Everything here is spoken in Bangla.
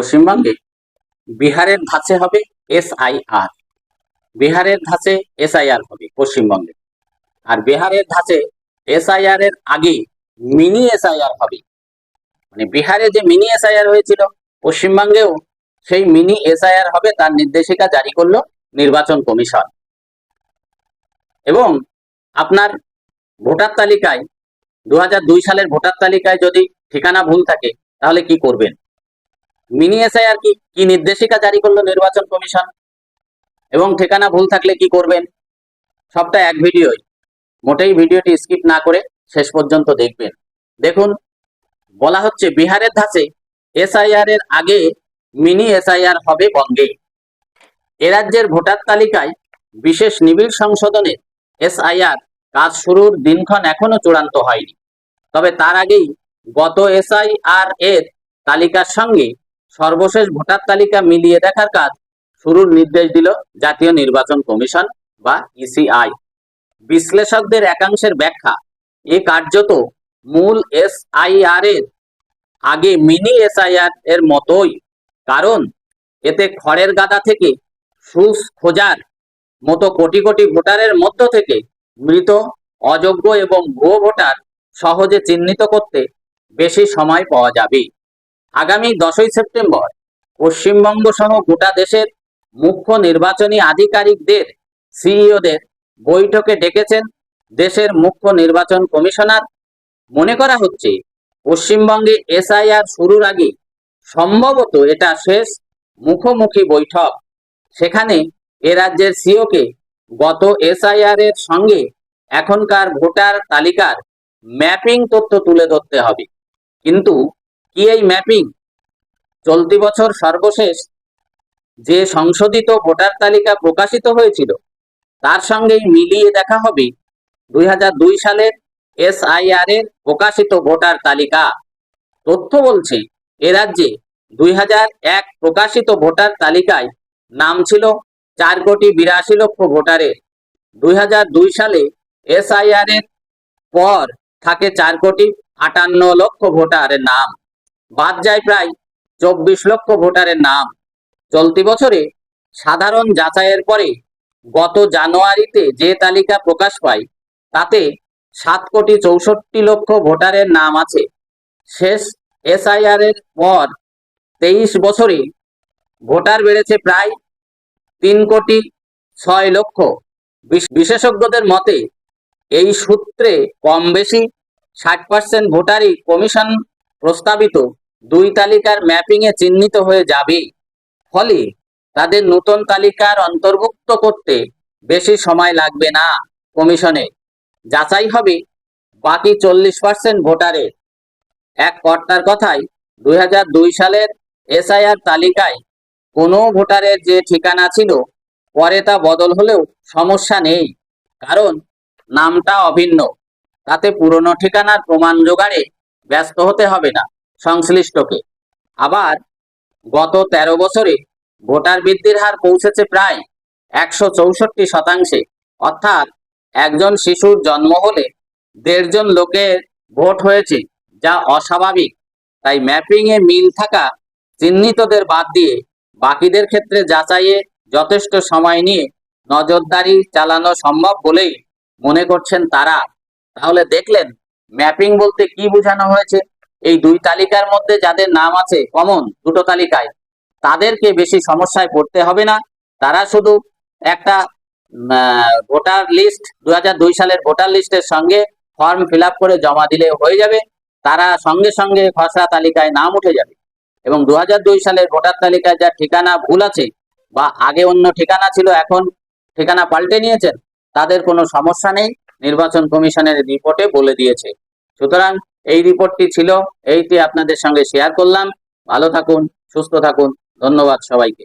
পশ্চিমবঙ্গে বিহারের ধাঁচে হবে এসআইআর বিহারের ধাঁচে এসআইআর হবে পশ্চিমবঙ্গে। আর বিহারের ধাঁচে এসআইআর এর আগে মিনি এসআইআর হবে। মানে বিহারে যে মিনি এসআইআর হয়েছিল, পশ্চিমবঙ্গেও সেই মিনি এসআইআর হবে তার নির্দেশিকা জারি করল নির্বাচন কমিশন। এবং আপনার ভোটার তালিকায় দু হাজার দুই সালের ভোটার তালিকায় যদি ঠিকানা ভুল থাকে, তাহলে কি করবেন? মিনি এসআইআর কি কি নির্দেশিকা জারি করল নির্বাচন কমিশন? এবং ঠিকানা ভুল থাকলে কি করবেন? সবটা এক ভিডিওই। মোটেই ভিডিওটি স্কিপ না করে শেষ পর্যন্ত দেখবেন। দেখুন, বলা হচ্ছে বিহারের ধাঁচে এসআইআর এর আগে মিনি এসআইআর হবে বঙ্গে। এ রাজ্যের ভোটার তালিকায় বিশেষ নিবিড় সংশোধনের এসআইআর কাজ শুরুর দিনক্ষণ এখনও চূড়ান্ত হয়নি। তবে তার আগেই গত এসআইআর এর তালিকার সঙ্গে সর্বশেষ ভোটার তালিকা মিলিয়ে দেখার কাজ শুরুর নির্দেশ দিল জাতীয় নির্বাচন কমিশন বা ইসিআই বিশ্লেষকদের একাংশের ব্যাখ্যা, এ কার্যত মূল এসআইআর এর, আগে মিনি এসআইআর এর মতোই, কারণ এতে খড়ের গাদা থেকে সুস খোঁজার মতো কোটি কোটি ভোটারের মধ্য থেকে মৃত, অযোগ্য এবং ভুয়ো ভোটার সহজে চিহ্নিত করতে বেশি সময় পাওয়া যাবে। আগামী দশই সেপ্টেম্বর পশ্চিমবঙ্গ সহ গোটা দেশের মুখ্য নির্বাচনী আধিকারিকদের, সিইওদের বৈঠকে ডেকেছেন দেশের মুখ্য নির্বাচন কমিশনার। মনে করা হচ্ছে, পশ্চিমবঙ্গে এসআইআর শুরুর আগে সম্ভবত এটা শেষ মুখোমুখি বৈঠক। সেখানে এ রাজ্যের সিওকে গত এসআইআর এর সঙ্গে এখনকার ভোটার তালিকার ম্যাপিং তথ্য তুলে ধরতে হবে। কিন্তু কি এই ম্যাপিং চলতি বছর সর্বশেষ যে সংশোধিত ভোটার তালিকা প্রকাশিত হয়েছিল, তার সঙ্গেই মিলিয়ে দেখা হবে দুই হাজার দুই সালের এসআইআর এর প্রকাশিত ভোটার তালিকা। তথ্য বলছে, এ রাজ্যে দুই প্রকাশিত ভোটার তালিকায় নাম ছিল চার কোটি বিরাশি লক্ষ ভোটারের। দুই হাজার দুই সালে এসআইআর এর পর থাকে চার কোটি আটান্ন লক্ষ ভোটারের নাম। বাদ যায় প্রায় চব্বিশ লক্ষ ভোটারের নাম। চলতি বছরে সাধারণ যাচাইয়ের পরে গত জানুয়ারিতে যে তালিকা প্রকাশ পায়, তাতে সাত কোটি চৌষট্টি লক্ষ ভোটারের নাম আছে। শেষ এসআইআর এর পর তেইশ বছরে ভোটার বেড়েছে প্রায় তিন কোটি ছয় লক্ষ। বিশ- বিশেষজ্ঞদের মতে, এই সূত্রে কম বেশি ষাট পার্সেন্ট ভোটারই কমিশন প্রস্তাবিত। দুই তালিকার ম্যাপিংয়ে চিহ্নিত হয়ে যাবে। ফলে তাদের নতুন তালিকার অন্তর্ভুক্ত করতে বেশি সময় লাগবে না কমিশনে। যাচাই হবে বাকি চল্লিশ পার্সেন্ট ভোটারের। এক কর্তার কথায়, দুই হাজার দুই সালের এসআইআর তালিকায় কোনো ভোটারের যে ঠিকানা ছিল, পরে তা বদল হলেও সমস্যা নেই, কারণ নামটা অভিন্ন। তাতে পুরনো ঠিকানার প্রমাণ জোগাড়ে ব্যস্ত হতে হবে না। সংশ্লিষ্টকে। আবার গত তেরো বছরে ভোটার বৃদ্ধির হার পৌঁছেছে প্রায় একশো চৌষট্টি শতাংশে। অর্থাৎ একজন শিশুর জন্ম হলে দেড়জন লোকের ভোট হয়েছে, যা অস্বাভাবিক। তাই ম্যাপিং এ মিল থাকা চিহ্নিতদের বাদ দিয়ে বাকিদের ক্ষেত্রে যাচাইয়ে যথেষ্ট সময় নিয়ে নজরদারি চালানো সম্ভব বলেই মনে করছেন তারা। তাহলে দেখলেন, ম্যাপিং বলতে কি বোঝানো হয়েছে? এই দুই তালিকার মধ্যে যাদের নাম আছে কমন, দুটো তালিকায়, তাদেরকে বেশি সমস্যায় পড়তে হবে না। তারা শুধু একটা ভোটার লিস্ট দু হাজার দুই সালের ভোটার লিস্টের সঙ্গে ফর্ম ফিল করে জমা দিলে হয়ে যাবে। তারা সঙ্গে সঙ্গে খসড়া তালিকায় নাম উঠে যাবে। এবং দু হাজার দুই সালের ভোটার তালিকায় যা ঠিকানা ভুল আছে বা আগে অন্য ঠিকানা ছিল, এখন ঠিকানা পাল্টে নিয়েছেন, তাদের কোনো সমস্যা নেই। নির্বাচন কমিশনের রিপোর্টে বলে দিয়েছে। সুতরাং এই রিপোর্টটি ছিল এইটি আপনাদের সঙ্গে শেয়ার করলাম। ভালো থাকুন সুস্থ থাকুন ধন্যবাদ সবাইকে।